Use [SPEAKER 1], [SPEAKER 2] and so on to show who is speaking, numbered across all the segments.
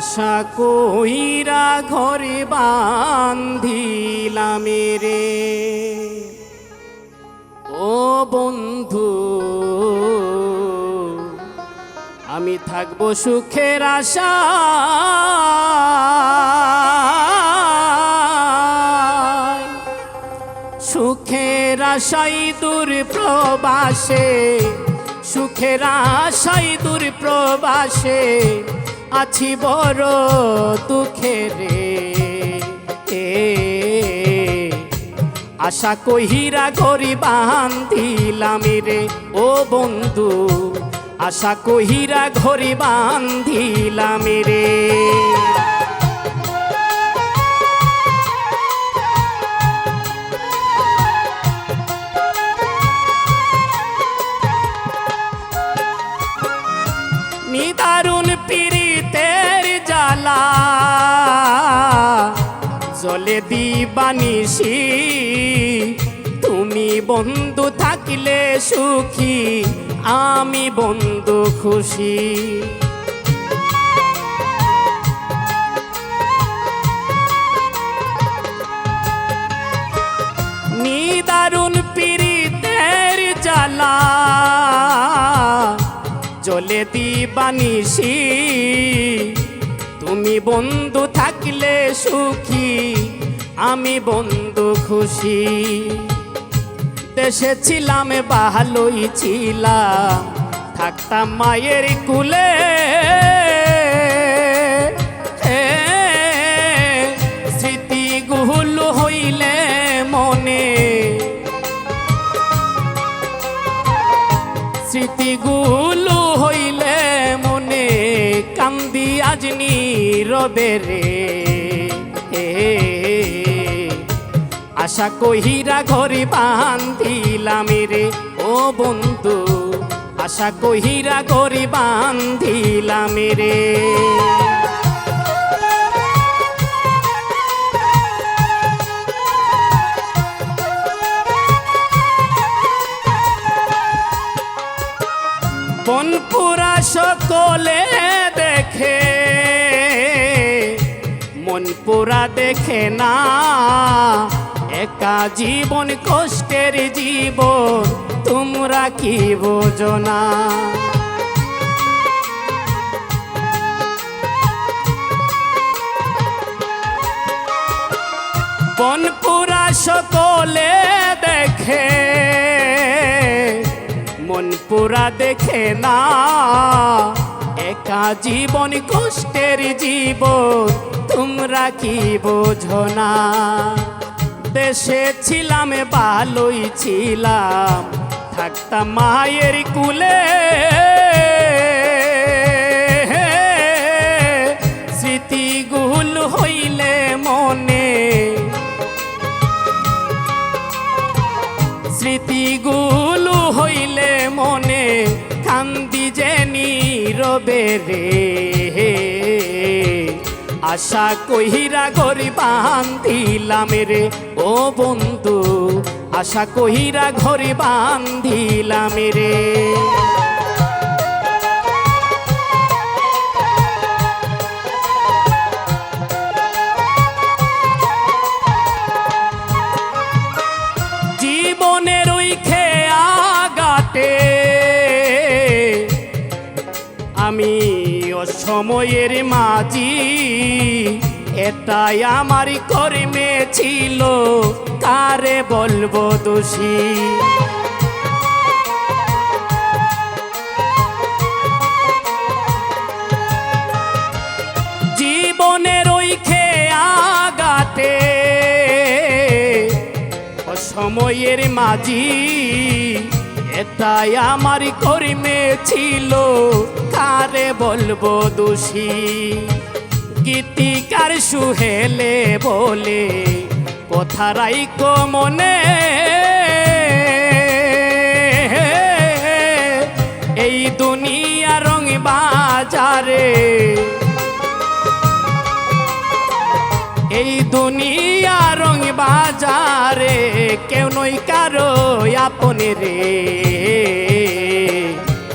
[SPEAKER 1] আশা কইরা ঘরে বান্ধিলাম রে। ও বন্ধু, আমি থাকব সুখের আশা। সুখের আশাই দূর প্রবাসে, সুখের আশাই দূর প্রবাসে আছি বড় দুঃখে রে। আশা কহিরা গরি বান্ধিলাম রে, ও বন্ধু। আশা কহিরা ঘরি বান্ধিলাম রে। নিদারুণ পীড়িতের জলে দিবানিসি তুমি বন্ধু থাকলে সুখী আমি বন্ধু খুশি। নিদারুণ পীড়িতের জ্বালা জলে দিবানিসি তুমি বন্ধু থাকলে সুখী আমি বন্ধু খুশি। দেশে ছিলাম ভালোই ছিলাম থাকতাম মায়ের কুলে। হে, স্মৃতিগুলো হইলে মনে। মনে কান্দি আজ নীরবে রে। আশা কহিরা ঘরে বান্ধিলাম রে। ও বন্ধু, আশা কহিরা ঘরে বান্ধিলাম রে। মনপুরা দেখে না। একা জীবন কষ্টের জীবন, তোমরা কি বোঝো না? বনপুরা সকলে দেখে মন পুরা দেখে না। একা জীবন কষ্টের জীবন, তোমরা কি বোঝো না? দেশে ছিলাম ভালোই ছিলাম, থাকতাম মায়ের কুলে। নীরবে রে। আশা কহিরা গরি বান্ধিলাম রে ও বন্ধু আশা কহিরা ঘরে বান্ধিলাম রে। অসময়ের মাঝি, এটাই আমার কর্মে ছিল, কারে বলব দোষী? জীবনের ওই আগাতে সময়ের মাঝি, এটাই আমার কর্মে ছিল কারে বলব দোষী? গীতিকার সুহেলে বলে কথারাই মনে। এই দুনিয়া রং বাজারে। এই দুনিয়া রং বাজারে কেউ নই কারও আপনে রে।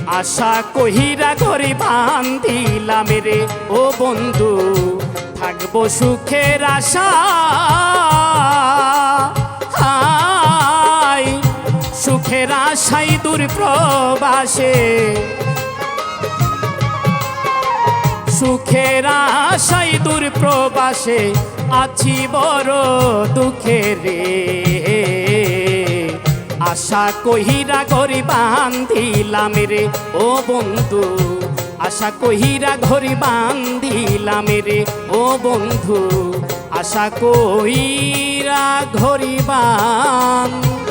[SPEAKER 1] আশা কহিরা ঘরে বান্ধিলাম রে। ও বন্ধু, থাকব সুখের আশা। হাই, সুখের আশাই দূর প্রবাসে। সুখের আশাই দূর প্রবাসে। আছি বড় দুঃখে রে। আশা কহিরা ঘরি বান্ধিলাম রে। ও বন্ধু, আশা কহিরা ঘরি বান্ধিলাম রে। ও বন্ধু, আশা কহিরা ঘরি বান্ধিলাম